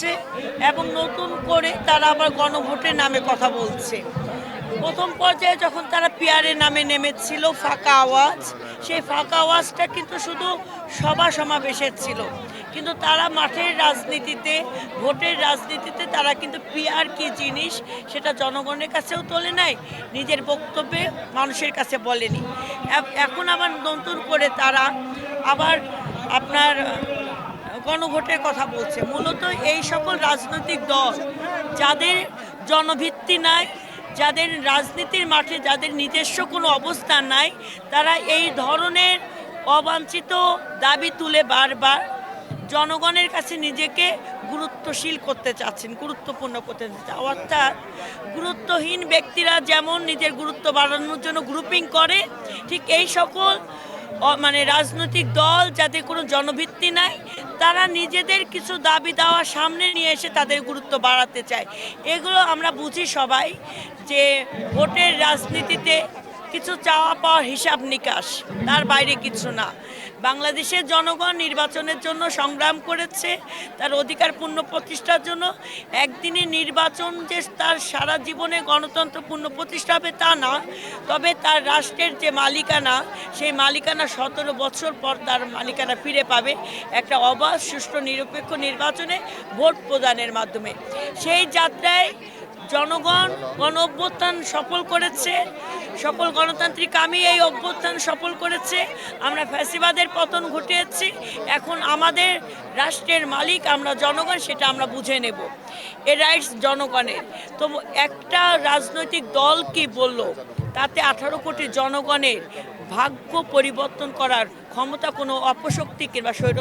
করছে এবং নতুন করে তারা আবার গণভোটের নামে কথা বলছে। প্রথম পর্যায়ে যখন তারা পিয়ারের নামে নেমেছিল, ফাঁকা আওয়াজ, সেই ফাঁকা আওয়াজটা কিন্তু শুধু সভা সমাবেশের ছিল। কিন্তু তারা মাঠের রাজনীতিতে, ভোটের রাজনীতিতে তারা কিন্তু পিয়ার কি জিনিস সেটা জনগণের কাছেও তোলে নাই, নিজের বক্তব্যে মানুষের কাছে বলেনি। এখন আবার নতুন করে তারা আবার আপনার গণভোটের কথা বলছে। মূলত এই সকল রাজনৈতিক দল যাদের জনভিত্তি নাই, যাদের রাজনীতির মাঠে যাদের নিজস্ব কোনো অবস্থান নাই, তারা এই ধরনের অবাঞ্ছিত দাবি তুলে বারবার জনগণের কাছে নিজেকে গুরুত্বশীল করতে চাচ্ছেন, গুরুত্বপূর্ণ করতে চাচ্ছেন। অর্থাৎ গুরুত্বহীন ব্যক্তিরা যেমন নিজের গুরুত্ব বাড়ানোর জন্য গ্রুপিং করে, ঠিক এই সকল মানে রাজনৈতিক দল যাদের কোনো জনভিত্তি নাই, তারা নিজেদের কিছু দাবি দাওয়া সামনে নিয়ে এসে তাদের গুরুত্ব বাড়াতে চায়। এগুলো আমরা বুঝি সবাই যে ভোটের রাজনীতিতে কিছু চাওয়া পাওয়ার হিসাব নিকাশ, তার বাইরে কিছু না। বাংলাদেশের জনগণ নির্বাচনের জন্য সংগ্রাম করেছে, তার অধিকার পূর্ণ প্রতিষ্ঠার জন্য। একদিনে নির্বাচন যে তার সারা জীবনে গণতন্ত্র পূর্ণ প্রতিষ্ঠা হবে তা না, তবে তার রাষ্ট্রের যে মালিকানা, সেই মালিকানা সতেরো বছর পর তার মালিকানা ফিরে পাবে একটা অবাধ, সুষ্ঠু, নিরপেক্ষ নির্বাচনে ভোট প্রদানের মাধ্যমে। সেই যাত্রায় জনগণ গণ সফল করেছে সকল গণতান্ত্রিক আমি এই অভ্যুত্থান সফল করেছে। আমরা ফ্যাসিবাদের পতন ঘটিয়েছি। এখন আমাদের রাষ্ট্রের মালিক আমরা জনগণ, সেটা আমরা বুঝে নেব। এ রাইটস জনগণের। তো একটা রাজনৈতিক দল কি বলল? তাতে আঠারো কোটি জনগণের ভাগ্য পরিবর্তন করার ক্ষমতা কোনো অপশক্তি কিংবা স্বৈর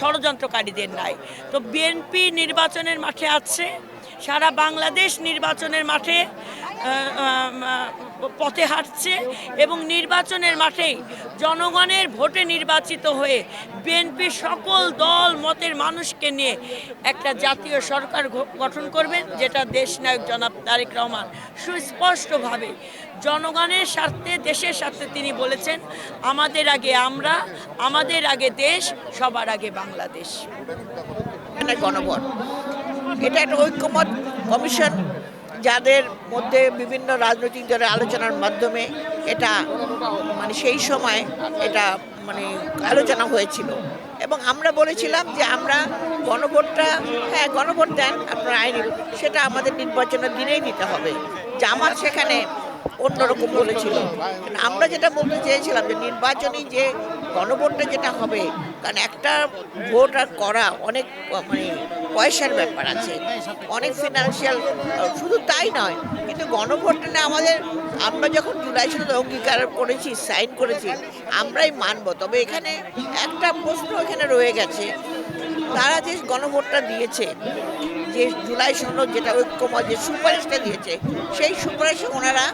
ষড়যন্ত্রকারীদের নাই। তো বিএনপি নির্বাচনের মাঠে আছে। সারা বাংলাদেশ নির্বাচনের মাঠে পথে হাঁটছে এবং নির্বাচনের মাঠেই জনগণের ভোটে নির্বাচিত হয়ে বিএনপি সকল দল, মতের মানুষকে নিয়ে একটা জাতীয় সরকার গঠন করবেন যেটা দেশনায়ক জনাব তারেক রহমান সুস্পষ্টভাবে জনগণের স্বার্থে, দেশের স্বার্থে তিনি বলেছেন, আমাদের আগে আমরা, আমাদের আগে দেশ, সবার আগে বাংলাদেশ। গণভোট। এটা একটা ঐক্যমত কমিশন। যাদের মধ্যে বিভিন্ন রাজনৈতিক দলের আলোচনার মাধ্যমে এটা মানে সেই সময় এটা মানে আলোচনা হয়েছিল। এবং আমরা বলেছিলাম যে আমরা গণভোটটা হ্যাঁ গণভোট দেন আপনার আইনি, সেটা আমাদের নির্বাচনের দিনেই দিতে হবে। জামাত সেখানে অন্যরকম বলেছিল। আমরা যেটা বলতে চেয়েছিলাম যে নির্বাচনী যে গণভোটটা যেটা হবে, কারণ একটা ভোট আর করা অনেক মানে পয়সার ব্যাপার আছে, অনেক ফিনান্সিয়াল শুধু তাই নয়, কিন্তু গণভোটটা না আমাদের, আমরা যখন জুলাই সাথে অঙ্গীকার করেছি, সাইন করেছি, আমরাই মানব। তবে এখানে একটা প্রশ্ন এখানে রয়ে গেছে, তারা যে গণভোটটা দিয়েছে যে জুলাই সনদ যেটা ঐক্যমত যে সুপারিশটা দিয়েছে, সেই সুপারিশে ওনারা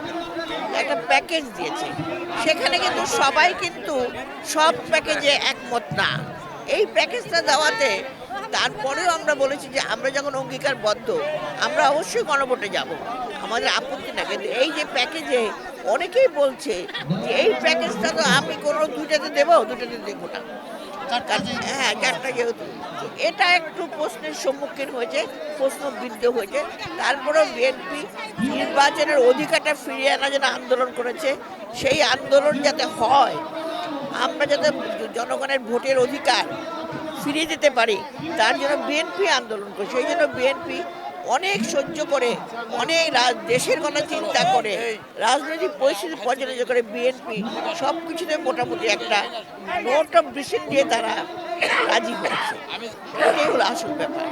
একটা প্যাকেজ দিয়েছে। সেখানে কিন্তু সবাই কিন্তু সব প্যাকেজে একমত না। এই প্যাকেজটা দেওয়াতে তারপরেও আমরা বলেছি যে আমরা যখন অঙ্গীকারবদ্ধ, আমরা অবশ্যই গণভোটে যাব। আমাদের আপত্তি না, কিন্তু এই যে প্যাকেজে অনেকেই বলছে যে এই প্যাকেজটা তো আমি কোনো দুইটাতে দেবো দুটাতে দেবো না। হ্যাঁ চারটা যেহেতু এটা একটু প্রশ্নের সম্মুখীন হয়েছে প্রশ্নবিদ্ধ হয়েছে। তারপরেও বিএনপি নির্বাচনের অধিকারটা ফিরিয়ে আনা যেন আন্দোলন করেছে। সেই আন্দোলন যাতে হয় আমরা যাতে জনগণের ভোটের অধিকার ফিরিয়ে দিতে পারি তার জন্য বিএনপি আন্দোলন করে সেই জন্য বিএনপি অনেক সহ্য করে, অনেক দেশের কথা চিন্তা করে, রাজনৈতিক পরিস্থিতি পর্যালোচনা করে বিএনপি সব কিছুতে মোটামুটি একটা নোট অফ ডিসিশন দিয়ে তারা রাজি হয়েছে। এটাই হলো আসল ব্যাপার।